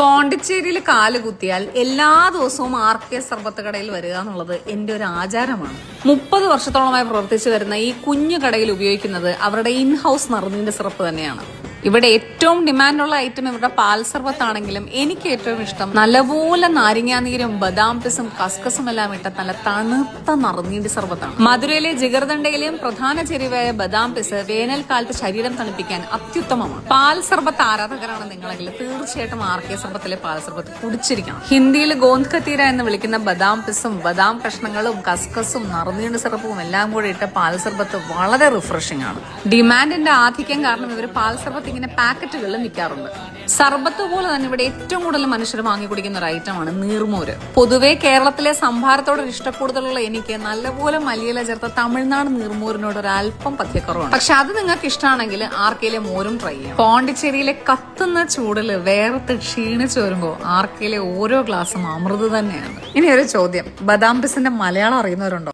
പോണ്ടിച്ചേരിയിൽ കാൽ കുത്തിയാൽ എല്ലാ ദിവസവും ആർ കെ സർബത്ത് കടയിൽ വരിക എന്നുള്ളത് എന്റെ ഒരു ആചാരമാണ്. മുപ്പത് വർഷത്തോളമായി പ്രവർത്തിച്ചു വരുന്ന ഈ കുഞ്ഞു കടയിൽ ഉപയോഗിക്കുന്നത് അവരുടെ ഇൻ ഹൗസ് നറുനീന്റെ സിറപ്പ് തന്നെയാണ്. ഇവിടെ ഏറ്റവും ഡിമാൻഡുള്ള ഐറ്റം ഇവരുടെ പാൽ സർബത്താണെങ്കിലും എനിക്ക് ഏറ്റവും ഇഷ്ടം നല്ലപോലെ നാരങ്ങാനീരും ബദാം പിസും കസ്കസും എല്ലാം ഇട്ട നല്ല തണുത്ത നറുനീണ്ടി സർബത്താണ് മധുരയിലെ ജിഗർദണ്ഡയിലെയും പ്രധാന ചെരുവായ ബദാം പിസ് വേനൽക്കാലത്ത് ശരീരം തണുപ്പിക്കാൻ അത്യുത്തമമാണ്. പാൽ സർബത്ത് ആരാധകരാണ് നിങ്ങളെങ്കിൽ തീർച്ചയായിട്ടും ആർ കെ സർബത്തിലെ പാൽ സർബത്ത് കുടിച്ചിരിക്കണം. ഹിന്ദിയിൽ ഗോന്ദ് കത്തീര എന്ന് വിളിക്കുന്ന ബദാം പിസും ബദാം കഷ്ണങ്ങളും കസ്കസും നറുനീണ്ട് സിറപ്പും എല്ലാം കൂടി ഇട്ട പാൽ സർബത്ത് വളരെ റിഫ്രഷിംഗ് ആണ്. ഡിമാൻഡിന്റെ ആധിക്യം കാരണം ഇവർ പാൽ സർബത്ത് ഇങ്ങനെ പാക്കറ്റുകളിൽ വിൽക്കാറുണ്ട് സർബത്ത് പോലെ തന്നെ ഇവിടെ ഏറ്റവും കൂടുതൽ മനുഷ്യർ വാങ്ങി കുടിക്കുന്ന ഒരു ഐറ്റമാണ് നീർമോര്. പൊതുവേ കേരളത്തിലെ സംഭാരത്തോട് ഇഷ്ടക്കൂടുതലുള്ള എനിക്ക് നല്ലപോലെ മല്ലിയില ചേർത്ത തമിഴ്നാട് നീർമോരിനോട് ഒരു അല്പം പഥ്യക്കുറവാണ്. പക്ഷെ അത് നിങ്ങൾക്ക് ഇഷ്ടമാണെങ്കിൽ ആർക്കയിലെ മോരും ട്രൈ ചെയ്യാം. പോണ്ടിച്ചേരിയിലെ കത്തുന്ന ചൂടിൽ വേർത്ത് ക്ഷീണിച്ചു വരുമ്പോൾ ആർക്കയിലെ ഓരോ ഗ്ലാസും അമൃത് തന്നെയാണ്. ഇനി ഒരു ചോദ്യം. ബദാം പിസിന്റെ മലയാളം അറിയുന്നവരുണ്ടോ?